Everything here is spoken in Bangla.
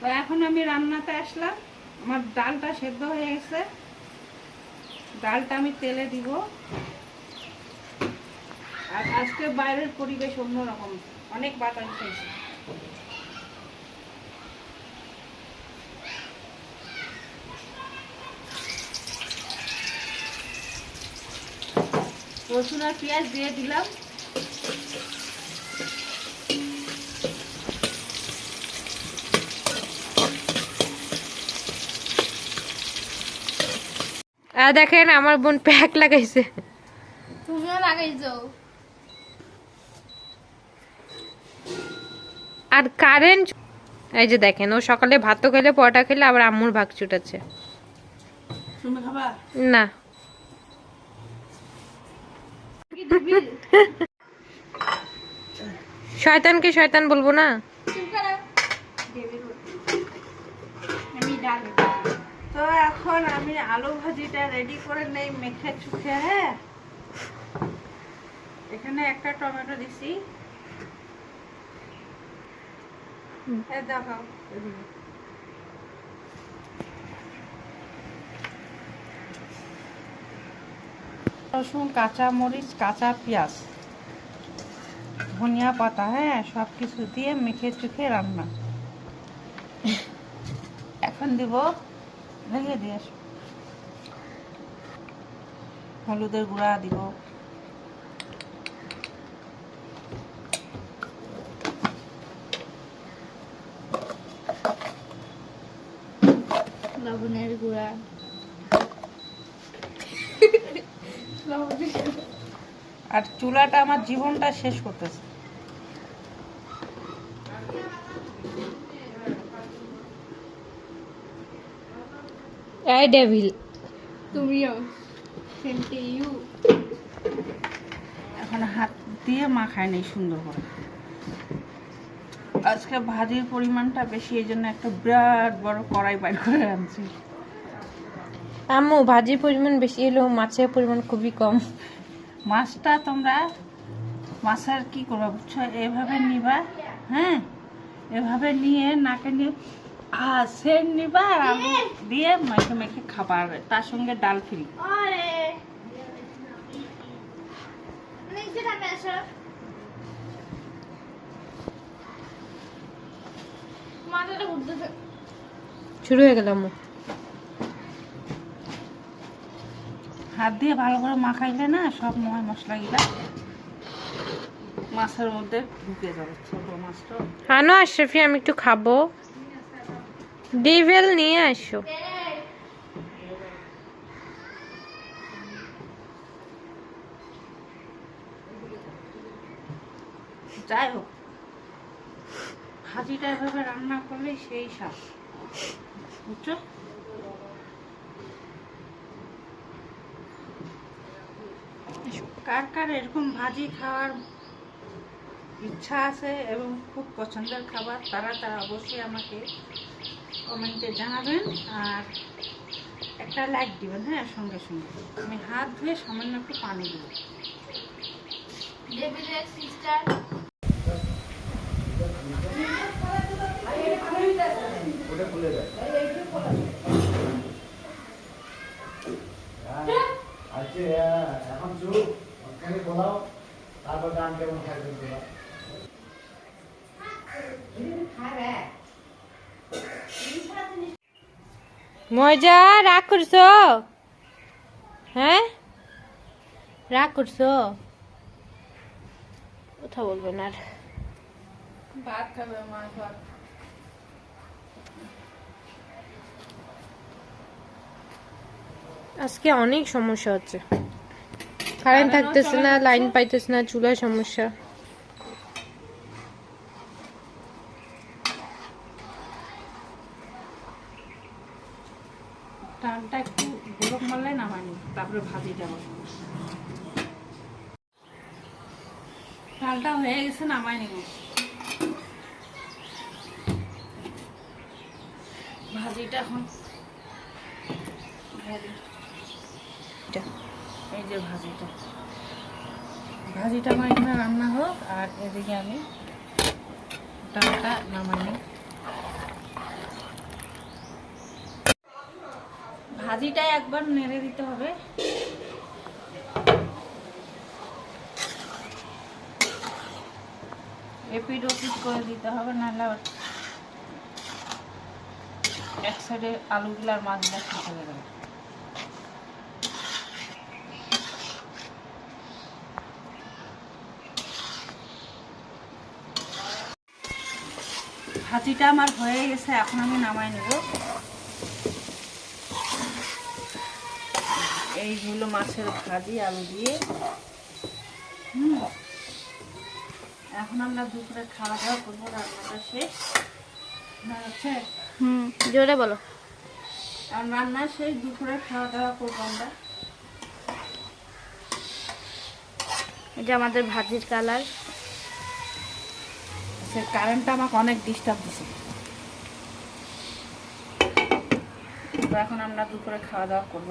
তো এখন আমি রান্নাতে আসলাম। আমার ডালটা সেদ্ধ হয়ে গেছে। ডালটা আমি তেলে দিব। আর আজকে বাইরের পরিবেশ অন্যরকম। অনেক বাতাস খাইছে রসুন আর পেঁয়াজ দিয়ে দিলাম। আর দেখেন আমার বোন প্যাক লাগাইছে। তুমিও লাগাইছো? আর কারেন্ট এই যে দেখেন ও সকালে ভাত খেলে পরোটা খেলে আবার আম্মুর ভাগ খাবা? না। শয়তানকে শয়তান বলব না আমি ডাল তো এখন আমি আলু ভাজিটা রেডি করে নেই, মেখে চুখে হ্যাঁ? এখানে একটা টমেটো দিছি। রসুন, কাঁচা মরিচ, কাঁচা পেঁয়াজ, ধনিয়া পাতা হ্যাঁ সব কিছু দিয়ে মেখে চুখে রান্না। এখন দিব রেখে দিয়ে আসো। হলুদের গুঁড়া দিব। লবণের গুঁড়া। আর চুলাটা আমার জীবনটা শেষ করতেছে। এই ডেভিল তুমিও। সেম টু ইউ এখন হাত দিয়ে মাখায় নেই সুন্দর করে। আজকে ভাজির পরিমাণটা বেশি এই জন্য একটা বিরাট বড় কড়াই বাইর করে আনছি। আম্মু ভাজির পরিমাণ বেশি হলেও মাছের পরিমাণ খুবই কম। মাছটা তোমরা মাছের কি করবা বুঝছ? এভাবে নিবা হ্যাঁ? এভাবে নিয়ে নাকে নিয়ে নিবা আর আলু দিয়ে মেখে মেখে খাবার তার সঙ্গে ডাল ফ্রি আরে শুরু হয়ে গেল হাত দিয়ে ভালো করে মাখাইলে না সব ময় মশলা গিলা মাছের মধ্যে ঢুকে যাবে ছোট মাছটা। আনো আশরাফি আমি একটু খাব। ডিভেল নিয়ে আসো যাই হোক, ভাজিটা এভাবে রান্না করলে সেই স্বাদ। বুঝছ? কার কার এরকম ভাজি খাওয়ার ইচ্ছা আছে এবং খুব পছন্দের খাবার, তারা তারা অবশ্যই আমাকে কমেন্টে জানাবেন আর একটা লাইক দিবেন হ্যাঁ সঙ্গে সঙ্গে। আমি হাত ধুয়ে সামান্য একটু পানি দিব। সিস্টার। আজকে আহ, এখন চুপ। ওখানে বলাও তারপর গান কেমন থাকবে তোরা মজা রাগ করছ? হ্যাঁ? রাগ করছ? কথা বলবেন আর। ভাত খাবে মা ভাত। আজকে অনেক সমস্যা হচ্ছে। কারেন্ট থাকতেছে না লাইন পাইতেছে না চুলার সমস্যা। ডালটা একটু গোলক মারলে নামানি তারপরে ভাজি যাব ডালটা হয়ে গেছে নামাই নিব ভাজিটা এখন এই যে ভাজিটা। ভাজিটা আমার এখানে রান্না হোক আর এদিকে আমি ডালটা নামাই নিই ভাজিটা একবার নেড়ে দিতে হবে। এপিড ওপিড করে দিতে হবে, নাহলে এক সাইডে আলুগুলো আর মাছগুলো যাবে। ভাজিটা আমার হয়ে গেছে, এখন আমি নামাই নেব। এই হলো মাছের ভাজি আলু দিয়ে। হুম। এখন আমরা দুপুরে খাওয়া দাওয়া করব রান্নাটা শেষ। না হচ্ছে? হুম জোরে বলো। আর রান্না শেষ দুপুরে খাওয়া দাওয়া করব আমরা। এটা আমাদের ভাজির কালার। সে কারেন্টটা আমাকে অনেক ডিস্টার্ব দিছে। তো এখন আমরা দুপুরে খাওয়া দাওয়া করব।